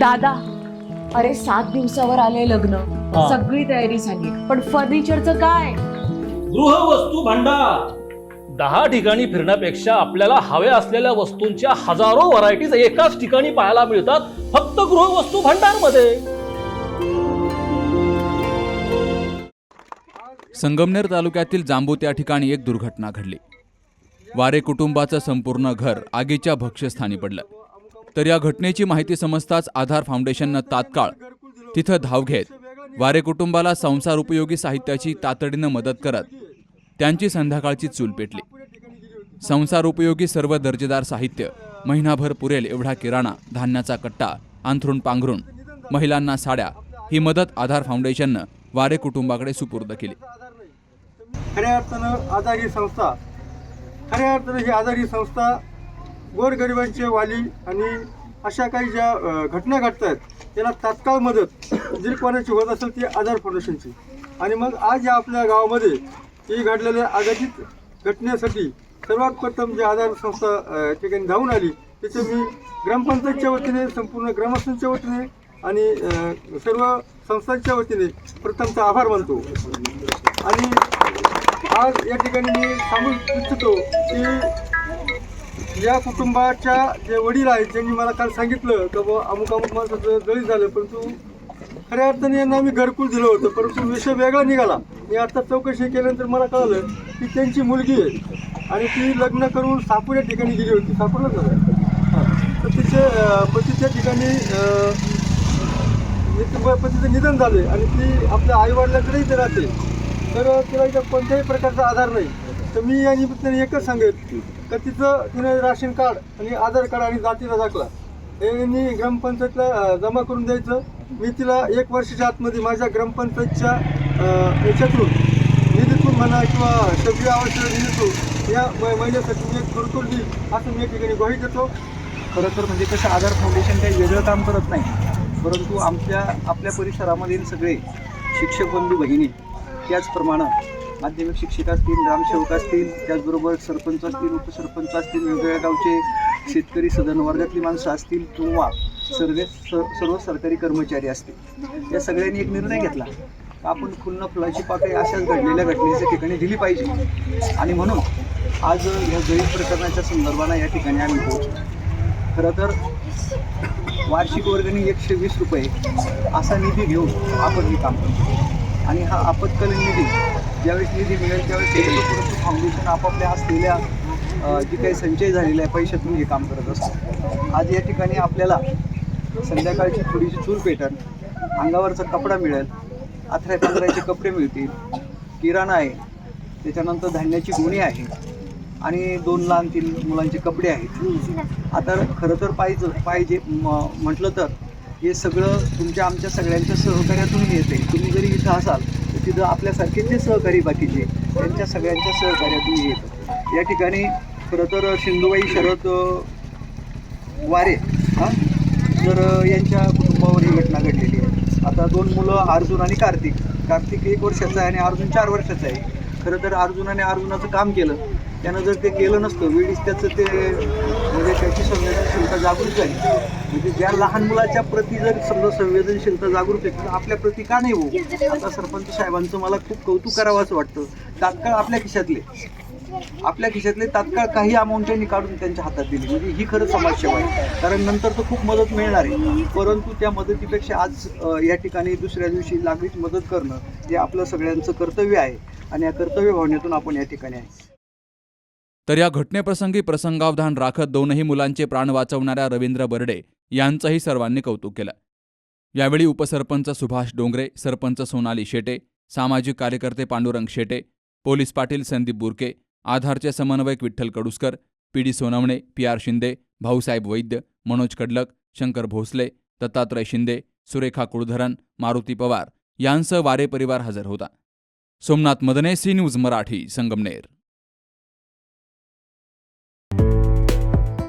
दादा अरे सात दिवसावर आले लग्न. हा. सगळी तयारी झाली. पण फर्निचरचं काय? गृहवस्तू भांडार. दहा ठिकाणी फिरण्यापेक्षा आपल्याला हव्या असलेल्या वस्तूंच्या हजारो व्हरायटीज एकाच ठिकाणी पाहायला मिळतात फक्त गृहवस्तू भांडारमध्ये संगमनेर तालुक्यातील जांबू त्या ठिकाणी एक दुर्घटना घडली. वारे कुटुंबाचं संपूर्ण घर आगीच्या भक्ष्यस्थानी पडलं. तर या घटनेची माहिती समजताच आधार फाउंडेशननं तात्काळ तिथं धाव घेत वारे कुटुंबाला संसार उपयोगी साहित्याची तातडीनं मदत करत त्यांची संध्याकाळची चूल पेटली. संसार उपयोगी सर्व दर्जेदार साहित्य महिनाभर पुरेल एवढा किराणा धान्याचा कट्टा अंथरून पांघरून महिलांना साड्या ही मदत आधार फाउंडेशननं वारे कुटुंबाकडे सुपूर्द केली. खऱ्या अर्थानं आधार ही संस्था खऱ्या अर्थानं ही आधार ही संस्था गोरगरिबांचे वाली आणि अशा काही ज्या घटना घडत आहेत त्याला तात्काळ मदत जी कोणाची होत असेल ती आधार फाउंडेशनची आणि मग आज या आपल्या गावामध्ये ही घडलेल्या आघाडीत घटनेसाठी सर्वात प्रथम जी आधार संस्था या ठिकाणी धावून आली त्याचे मी ग्रामपंचायतच्या वतीने संपूर्ण ग्रामस्थांच्या वतीने आणि सर्व संस्थांच्या वतीने प्रथमचा आभार मानतो. आणि आज या ठिकाणी मी सांगू इच्छितो की या कुटुंबाच्या जे वडील आहेत ज्यांनी मला काल सांगितलं का बाबा अमुक अमुक माणसाचं जळी झालं परंतु खऱ्या अर्थाने यांना आम्ही घरकुल दिलं होतं परंतु विषय वेगळा निघाला. मी आता चौकशी केल्यानंतर मला कळलं की त्यांची मुलगी आहे आणि ती लग्न करून सापूर या ठिकाणी गेली होती. सापूरला झालं. तर तिचे पतीच्या पती त्या ठिकाणी पतीचं निधन झाले आणि ती आपल्या आईवडिलाकडेही ते राहते. तर तिला इथं कोणत्याही प्रकारचा आधार नाही. तर मी या निमित्ताने एकच सांगेल तर तिचं तिने राशन कार्ड आणि आधार कार्ड आणि जातीचा दाखला. हे मी ग्रामपंचायतला जमा करून द्यायचं. मी तिला एक वर्षाच्या आतमध्ये माझ्या ग्रामपंचायतच्या याच्यातून निधीतून म्हणा किंवा सगळी आवश्यक निधीतून या महिन्यासाठी मी एक घरकुल देईल असं मी या ठिकाणी ग्वाही देतो. खरं तर म्हणजे कसं आधार फाउंडेशन काही वेगळं काम करत नाही. परंतु आमच्या आपल्या परिसरामधील सगळे शिक्षक बंधू बहिणी त्याचप्रमाणे माध्यमिक शिक्षक असतील ग्रामसेवक असतील त्याचबरोबर सरपंच असतील उपसरपंच असतील वेगवेगळ्या गावचे शेतकरी सदन वर्गातली माणसं असतील किंवा सर्व सर्व सरकारी कर्मचारी असतील. या सगळ्यांनी एक निर्णय घेतला. आपण फुलनं फुलाची पाकळी अशाच घडलेल्या घटनेच्या ठिकाणी दिली पाहिजे. आणि म्हणून आज ह्या जळीत प्रकरणाच्या संदर्भानं या ठिकाणी आम्ही पोहोचलो. खरं तर वार्षिक वर्गणी एकशे वीस रुपये असा निधी घेऊन आपण हे काम करतो. आणि हा आपत्कालीन निधी ज्यावेळेस निधी मिळेल त्यावेळेस परंतु फाउंडेशन आपापल्या असलेल्या जी काही संचय झालेला आहे पैशातून हे काम करत असतो आज या ठिकाणी आपल्याला संध्याकाळची थोडीशी चूल पेटन अंगावरचा कपडा मिळेल अथऱ्या पंधराचे कपडे मिळतील किराणा आहे त्याच्यानंतर धान्याची गुणी आहे आणि दोन लहान तीन मुलांचे कपडे आहेत. आता खरं तर पाहिजे पाहिजे म- म्हटलं तर हे सगळं तुमच्या आमच्या सगळ्यांच्या सहकार्यातून येते. तुम्ही जरी इथं असाल तिथं आपल्यासारखे जे सहकारी बाकीचे त्यांच्या सगळ्यांच्या सहकार्यातून येतं. या ठिकाणी खरं तर सिंधुबाई शरद वारे हां तर यांच्या कुटुंबावर ही घटना घडलेली आहे. आता दोन मुलं अर्जुन आणि कार्तिक. कार्तिक एक वर्षाचा आहे आणि अर्जुन चार वर्षाचा आहे. खरं तर अर्जुनाने अर्जुनाचं काम केलं. त्यानं जर ते केलं नसतं वेळीच त्याचं ते म्हणजे त्याची संवेदनशीलता जागृत झाली. म्हणजे ज्या लहान मुलाच्या प्रती जर समजा संवेदनशीलता जागृत आहे तर आपल्या प्रती का नाही होऊ? आता सरपंच साहेबांचं मला खूप कौतुक करावं असं वाटतं. तात्काळ आपल्या खिशातले आपल्या खिशातले तात्काळ काही अमाऊंट त्यांनी काढून त्यांच्या हातात दिली. म्हणजे ही खरंच समाजसेवा आहे. कारण नंतर तर खूप मदत मिळणार आहे. परंतु त्या मदतीपेक्षा आज या ठिकाणी दुसऱ्या दिवशी लागलीच मदत करणं हे आपलं सगळ्यांचं कर्तव्य आहे. आणि या कर्तव्य भावनेतून आपण या ठिकाणी आहे. तर या घटनेप्रसंगी प्रसंगावधान राखत दोनही मुलांचे प्राण वाचवणाऱ्या रवींद्र बर्डे यांचंही सर्वांनी कौतुक केलं. यावेळी उपसरपंच सुभाष डोंगरे सरपंच सोनाली शेटे सामाजिक कार्यकर्ते पांडुरंग शेटे पोलीस पाटील संदीप बुरके आधारचे समन्वयक Vitthal Kaduskar P D Sonawane P R Shinde Bhausaheb Vaidya Manoj Kadlak Shankar Bhosale Dattatray Shinde Surekha Kuldharan Maruti Pawar यांसह वारे परिवार हजर होता. Somnath Madane C news Marathi Sangamner.